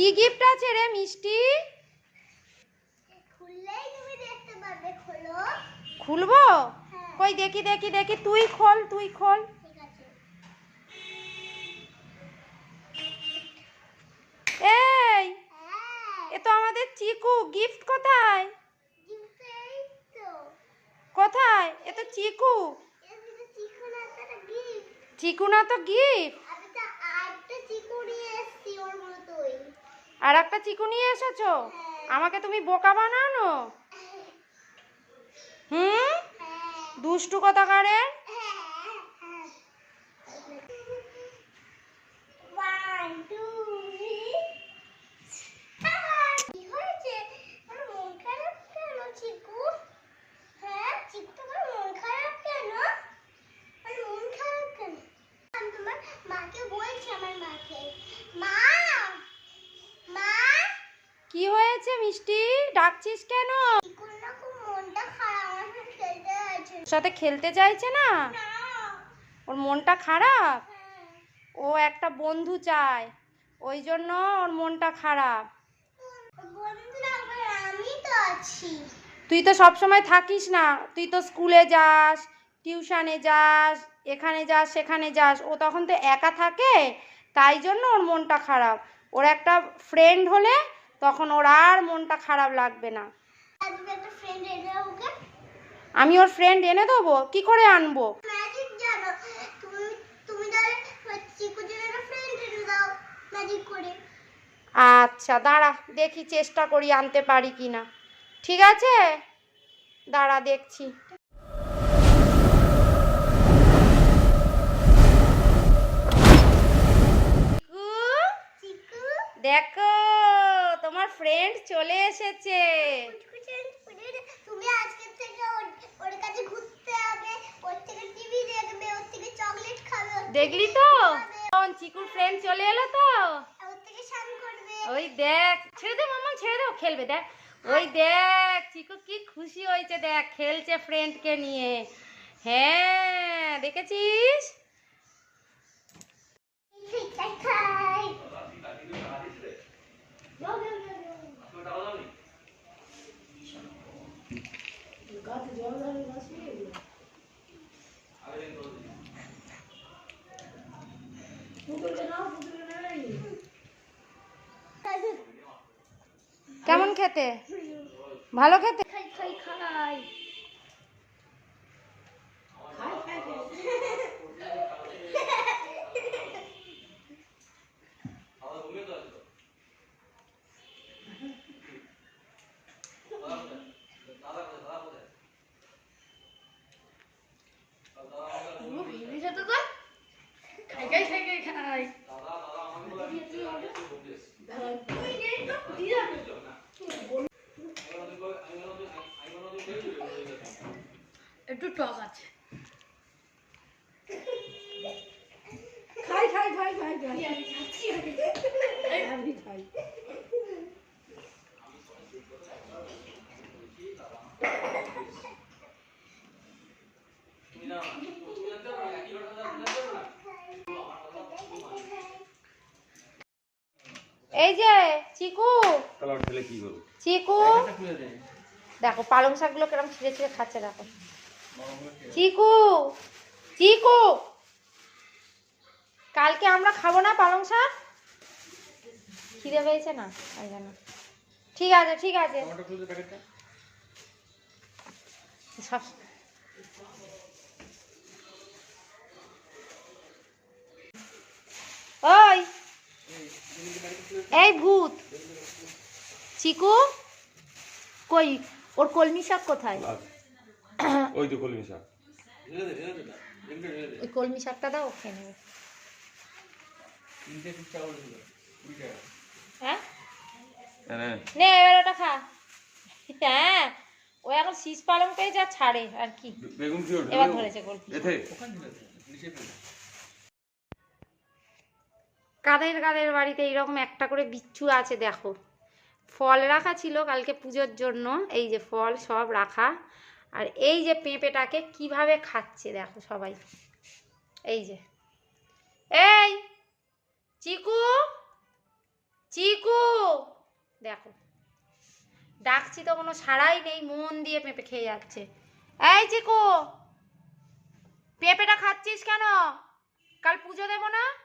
কি গিফট আছে রে মিষ্টি? খুললেই তুমি দেখতে পাবে খোলো। খুলবো? হ্যাঁ। কই দেখি দেখি দেখি তুই খোল তুই খোল। এই হ্যাঁ। এ তো আমাদের চিকু গিফট কোথায়? তো। কোথায়? এ তো চিকু। চিকু না তো গিফট আমি তো আরেকটা চিকু নিয়ে এসেছি ওর মতোই আর একটা চিকু নিয়ে এসেছ। আমাকে তুমি বোকা বানানো? হুম? দুষ্টু কথাকারের? One, two, three. কি হয়েছে? আমার মন খারাপ কেন, চিকু? হ্যাঁ, চিকু, তোমার মন খারাপ কেন? আমার মন খারাপ কেন? আমি তোমার মাকে বলছি, আমার মাকে। মা! মা! কি হয়েছে, মিষ্টি ডাকছিস কেন সাথে খেলতে চাইছে না। ওর মনটা খারাপ। ও একটা বন্ধু চায়, ওই জন্য ওর মনটা খারাপ তুই তো সব সময় থাকিস না, তুই তো স্কুলে যাস, টিউশনে যাস, এখানে যাস, সেখানে যাস, ও তখন তো একা থাকে, তাই জন্য ওর মনটা খারাপ ওর একটা ফ্রেন্ড হলে তখন ওর আর মনটা খারাপ লাগবে না। আমি ওর ফ্রেন্ড এনে দেবো? কি করে আনব? আচ্ছা দাঁড়া দেখি চেষ্টা করি আনতে পারি কি না ঠিক আছে? দাঁড়া দেখছি। দেখো। তোমার ফ্রেন্ড চলে এসেছে। তুমি আজকে থেকে ওর কাছে ঘুরতে হবে ওর থেকে টিভি দেখবে ওর থেকে চকলেট খাবে দেখলি তো? চিকুর ফ্রেন্ড চলে এলো তো? ওর থেকে করবে। ওই দেখ ছেড়ে দে মামা ছেড়ে দাও খেলবে দেখ। ওই দেখ চিকু কি খুশি হয়েছে দেখ খেলছে ফ্রেন্ডকে নিয়ে। হ্যাঁ দেখেছিস? কেমন খেতে? ভালো খেতে? খাই খাই খাই। একটু টক আছে। খাই খাই খাই খাই খাই। খাই খাই। এই যে চিকু। তাহলে ওর কি করবে? চিকু। দেখো পালং শাকগুলো কিরম ছিঁড়ে ছিঁড়ে খাচ্ছে দেখো। চিকু চিকু। কালকে আমরা খাব না পালং শাক? খিদে পেয়েছে না? ওই জন্য ঠিক আছে ঠিক আছে। সব ওই। এই ভূত। চিকু? কই? ওর কলমি শাক কোথায়? ওই তো কলমি শাক। ওই কলমি শাকটা দাও খেয়ে নেবে। হ্যাঁ? হ্যাঁ নে। এবার ওটা খা। হ্যাঁ ও এখন শীষ পালং পেয়ে যা ছাড়ে আর কি। এবার ধরেছে কলমি কাদের কাদের বাড়িতে এইরকম একটা করে বিচ্ছু আছে দেখো। ফল রাখা ছিল কালকে পুজোর জন্য, এই যে ফল সব রাখা। আর এই যে পেঁপেটাকে কীভাবে খাচ্ছে দেখো সবাই। এই যে। এই, চিকু চিকু। দেখো। ডাকছি তো কোনো সাড়াই নেই, মন দিয়ে পেঁপে খেয়ে যাচ্ছে। এই চিকু, পেঁপেটা খাচ্ছিস কেন? কাল পুজো দেবো না?